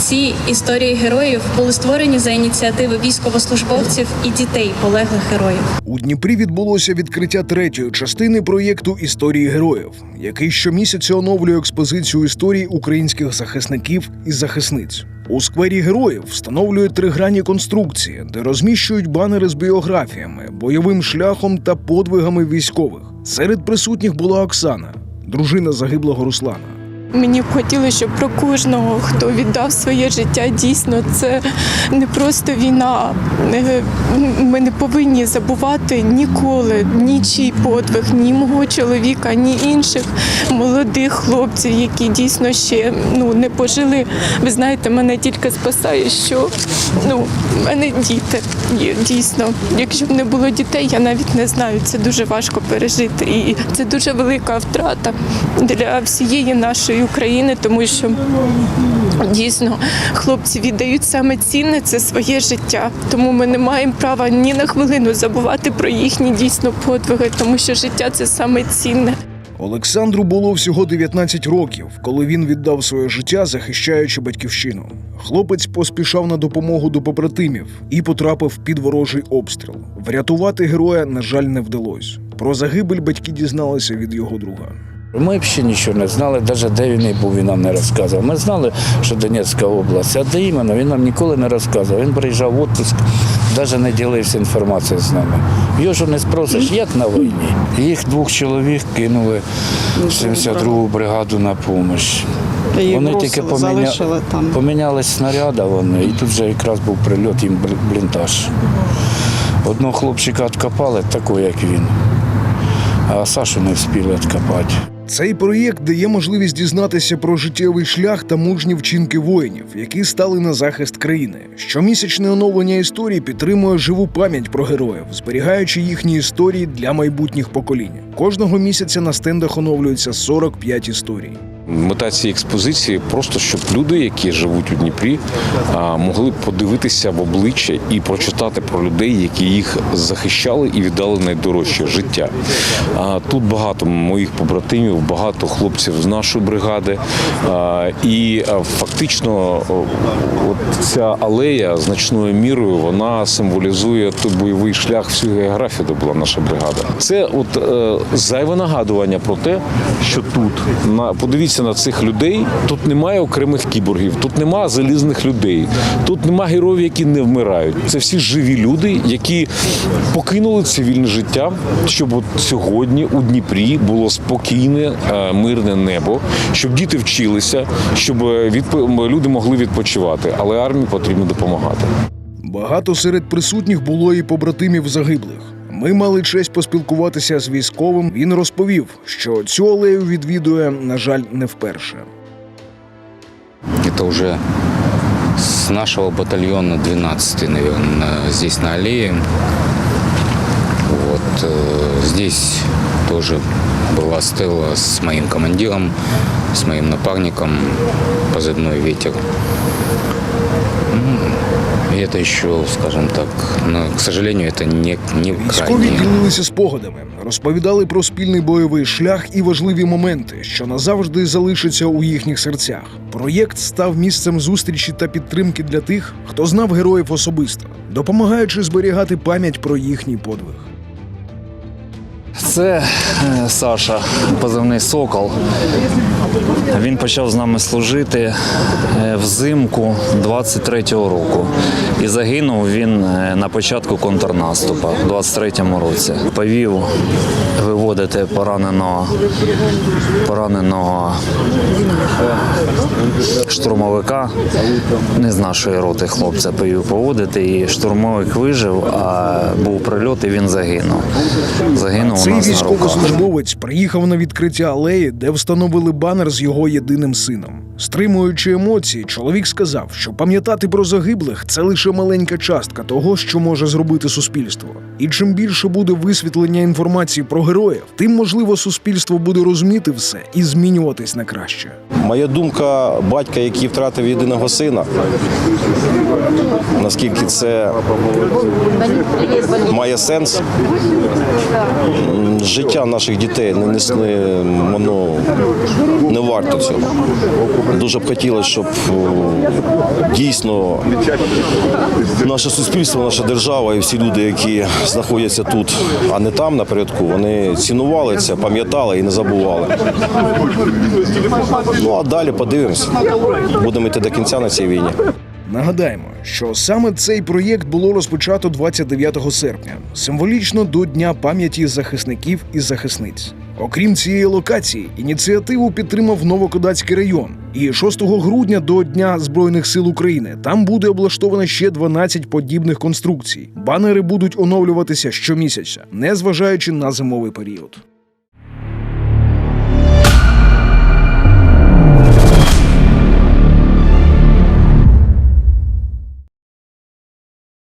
Ці історії героїв були створені за ініціативи військовослужбовців і дітей полеглих героїв. У Дніпрі відбулося відкриття третьої частини проєкту Історії героїв, який щомісяця оновлює експозицію історій українських захисників і захисниць. У сквері героїв встановлюють тригранні конструкції, де розміщують банери з біографіями, бойовим шляхом та подвигами військових. Серед присутніх була Оксана, дружина загиблого Руслана. Мені б хотілося, щоб про кожного, хто віддав своє життя, дійсно це не просто війна. Е, Ми не повинні забувати ніколи ні чий подвиг, ні мого чоловіка, ні інших молодих хлопців, які дійсно ще ну не пожили. Ви знаєте, мене тільки спасає, що ну в мене діти дійсно. Якщо б не було дітей, я навіть не знаю. Це дуже важко пережити, і це дуже велика втрата для всієї нашої України, тому що дійсно хлопці віддають саме цінне це своє життя. Тому ми не маємо права ні на хвилину забувати про їхні дійсно подвиги, тому що життя це саме цінне. Олександру було всього 19 років, коли він віддав своє життя, захищаючи батьківщину. Хлопець поспішав на допомогу до побратимів і потрапив під ворожий обстріл. Врятувати героя, на жаль, не вдалося. Про загибель батьки дізналися від його друга. Ми взагалі нічого не знали, навіть де він і був, він нам не розказував. Ми знали, що Донецька область, а де іменно він нам ніколи не розказував. Він приїжджав в відпуск, навіть не ділився інформацією з нами. Його ж не спросиш, як на війні. Їх двох чоловік кинули в 72-гу бригаду на допомогу. Та Вони бросили, тільки поміня... там. помінялись снаряди, вони, і тут вже якраз був прильот, їм бл- бліндаж. Одного хлопчика відкопали, такого, як він. А Сашу не встигли відкопати. Цей проєкт дає можливість дізнатися про життєвий шлях та мужні вчинки воїнів, які стали на захист країни. Щомісячне оновлення історії підтримує живу пам'ять про героїв, зберігаючи їхні історії для майбутніх поколінь. Кожного місяця на стендах оновлюється 45 історій. Мета цієї експозиції просто щоб люди, які живуть у Дніпрі, могли подивитися в обличчя і прочитати про людей, які їх захищали і віддали найдорожче життя. Тут багато моїх побратимів, багато хлопців з нашої бригади. І фактично ця алея значною мірою вона символізує той бойовий шлях всю географію, де була наша бригада. Це от е, зайве нагадування про те, що тут подивіться на цих людей. Тут немає окремих кіборгів, тут немає залізних людей, тут немає героїв, які не вмирають. Це всі живі люди, які покинули цивільне життя, щоб от сьогодні у Дніпрі було спокійне, е, мирне небо, щоб діти вчилися, щоб е, люди могли відпочивати. Але армії потрібно допомагати. Багато серед присутніх було і побратимів загиблих Ми мали честь поспілкуватися з військовим. Він розповів, що цю алею відвідує, на жаль, не вперше. Это уже с нашего батальона 12 наверное, здесь на аллее. Вот э, здесь тоже была стела с моим командиром, с моим напарником, позывной ветер. И это еще, скажем так, но, к сожалению, это не, не Військові ділилися спогадами, розповідали про спільний бойовий шлях і важливі моменти, що назавжди залишаться у їхніх серцях. Проєкт став місцем зустрічі та підтримки для тих, хто знав героїв особисто, допомагаючи зберігати пам'ять про їхній подвиг. Це е, Саша, позивний Сокол. Він почав з нами служити е, взимку 23-го року. І загинув він е, на початку контрнаступу в 23-му році. Повів виводити пораненого, пораненого штурмовика. Не з нашої роти хлопця повів поводити. І штурмовик вижив, а був прильот, і він загинув. Загинув на військовослужбовець приїхав на відкриття алеї, де встановили банер з його єдиним сином. Стримуючи емоції, чоловік сказав, що пам'ятати про загиблих це лише маленька частка того, що може зробити суспільство. І чим більше буде висвітлення інформації про героїв, тим можливо суспільство буде розуміти все і змінюватись на краще. Моя думка батька, який втратив єдиного сина, наскільки це має сенс. Життя наших дітей не, не, не, воно не варто цього. Дуже б хотілося, щоб дійсно наше суспільство, наша держава і всі люди, які знаходяться тут, а не там напередку, вони цінували це, пам'ятали і не забували. Ну а далі подивимось. Будемо йти до кінця на цій війні. Нагадаємо, що саме цей проєкт було розпочато 29 серпня, символічно до Дня пам'яті захисників і захисниць. Окрім цієї локації, ініціативу підтримав Новокодацький район. І 6 грудня до Дня Збройних сил України там буде облаштовано ще 12 подібних конструкцій. Банери будуть оновлюватися щомісяця, незважаючи на зимовий період.